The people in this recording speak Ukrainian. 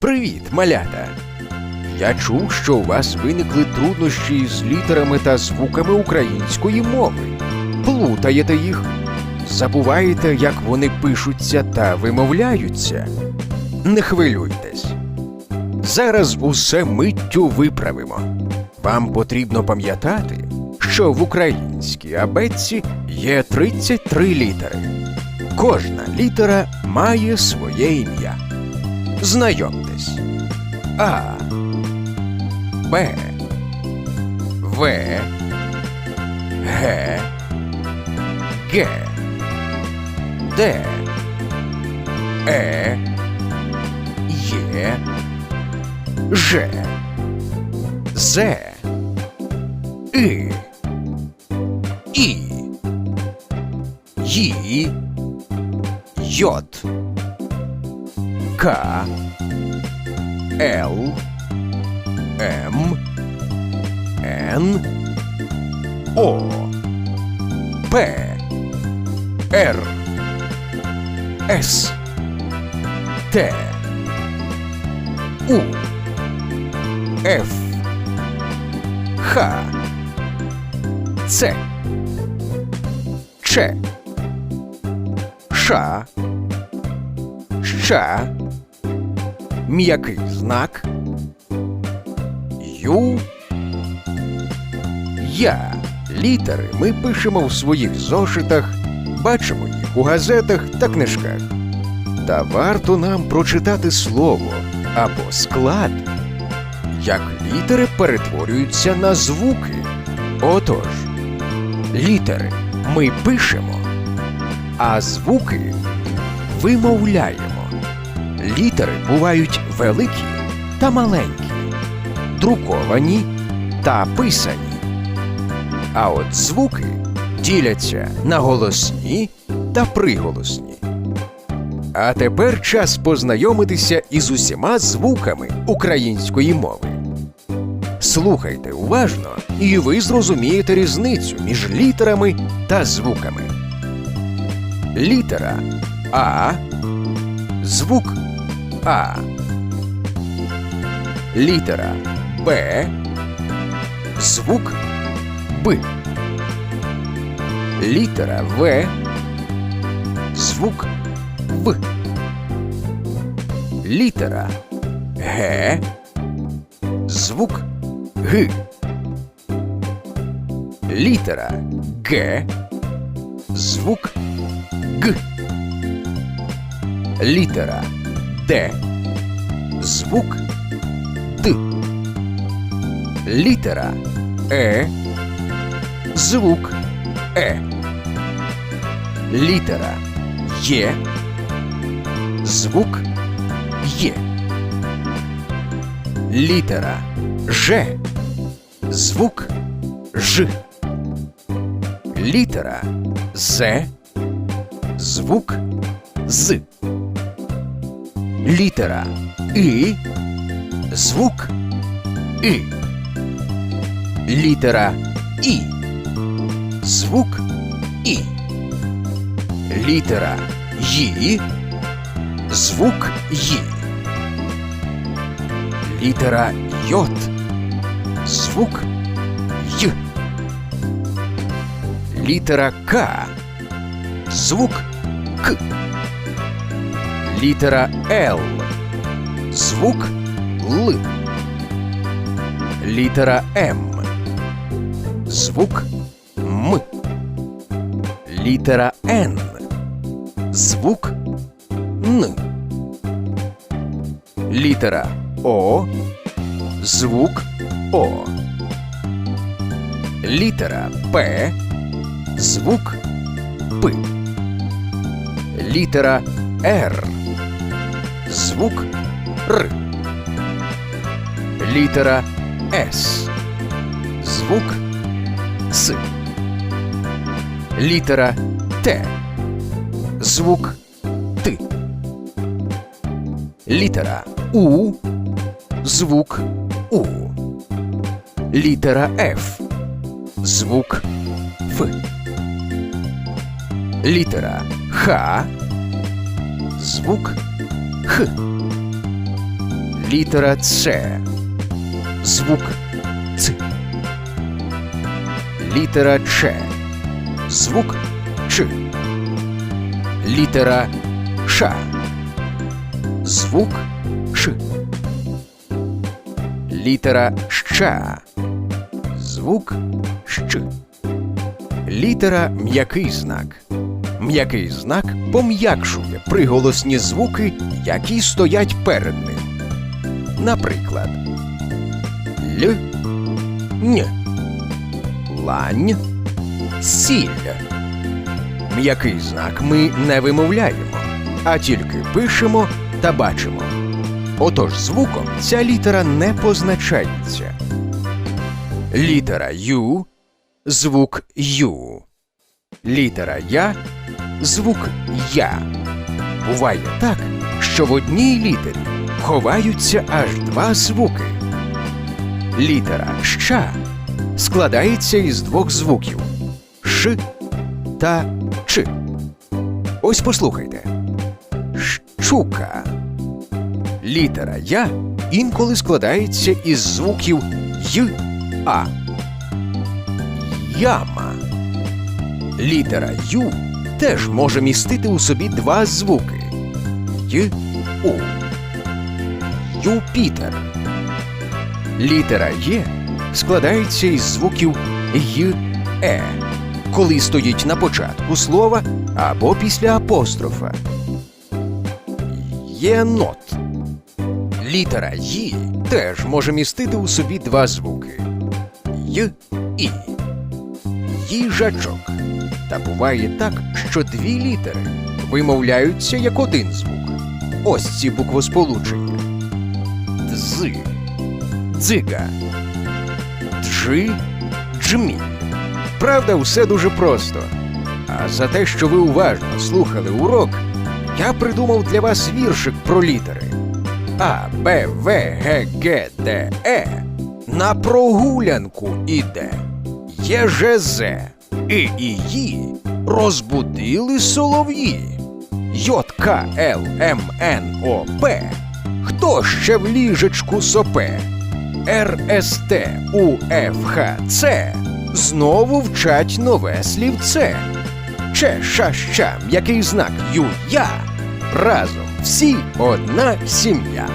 Привіт, малята! Я чув, що у вас виникли труднощі з літерами та звуками української мови. Плутаєте їх, забуваєте, як вони пишуться та вимовляються. Не хвилюйтесь. Зараз усе миттю виправимо. Вам потрібно пам'ятати, що в українській абетці є 33 літери. Кожна літера має своє ім'я. Знайомтесь. А. Б. В. Г. Г. Д. Е. Є. Ж. З. И. І. Ї. Йот. К. Л. М. Н. О. П. Р. С. Т. У. Ф. Х. Ц. Ч. Ш. Щ. М'який знак. Ю. Я. Літери ми пишемо в своїх зошитах, бачимо їх у газетах та книжках. Та варто нам прочитати слово або склад, як літери перетворюються на звуки. Отож, літери ми пишемо, а звуки вимовляємо. Літери бувають великі та маленькі, друковані та писані. А от звуки діляться на голосні та приголосні. А тепер час познайомитися із усіма звуками української мови. Слухайте уважно, і ви зрозумієте різницю між літерами та звуками. Літера А. Звук А. Літера Б. Звук Б. Літера В. Звук В. Літера Г. Звук Г. Літера Г. Звук Г. Літера Д. Звук Д. Літера Е. Звук Е. Літера Є. Звук Є. Літера Ж. Звук Ж. Літера З. Звук З. Літера І. Звук І. Літера І. Звук І. Літера Ї. Звук Ї. Літера Йот. Звук Й. Літера К. Звук К. Літера Л. Звук Л. Літера М. Звук М. Літера Н. Звук Н. Літера О. Звук О. Літера П. Звук П. Літера Р. Звук Р. Літера С. Звук С. Літера Т. Звук Т. Літера У. Звук У. Літера Ф. Звук Ф. Літера Х. Звук Х. Літера С. Звук Ц. Літера Ч. Звук Ч. Літера Ш. Звук Ш. Літера Щ. Звук Щ. Літера м'який знак. М'який знак пом'якшує приголосні звуки, які стоять перед ним. Наприклад, Л, Н, Лань, Сіль. М'який знак ми не вимовляємо, а тільки пишемо та бачимо. Отож звуком ця літера не позначається. Літера Ю звук Ю. Літера Я звук Я. Буває так, що в одній літері ховаються аж два звуки. Літера Щ складається із двох звуків Ш та Ч. Ось послухайте. Щука. Літера Я інколи складається із звуків Й А. Яма. Літера Ю теж може містити у собі два звуки Й У. Юпітер. Літера Є складається із звуків Й Е, коли стоїть на початку слова або після апострофа. Єнот. Літера Ї теж може містити у собі два звуки Й І. Їжачок. Та буває так, що дві літери вимовляються як один звук. Ось ці буквосполучення. Дз. Дзига. Джи. Джміль. Правда, все дуже просто. А за те, що ви уважно слухали урок, я придумав для вас віршик про літери. А, Б, В, Г, Г, Д, Е на прогулянку іде. ЄЖЗ І і Ї розбудили солов'ї. Йод, К, Л, М, Н, О, П. Хто ще в ліжечку сопе? Р, С, Т, У, Ф, Х, Ц. Знову вчать нове слівце. Че, ша, ща, м'який знак ю, я. Разом всі одна сім'я.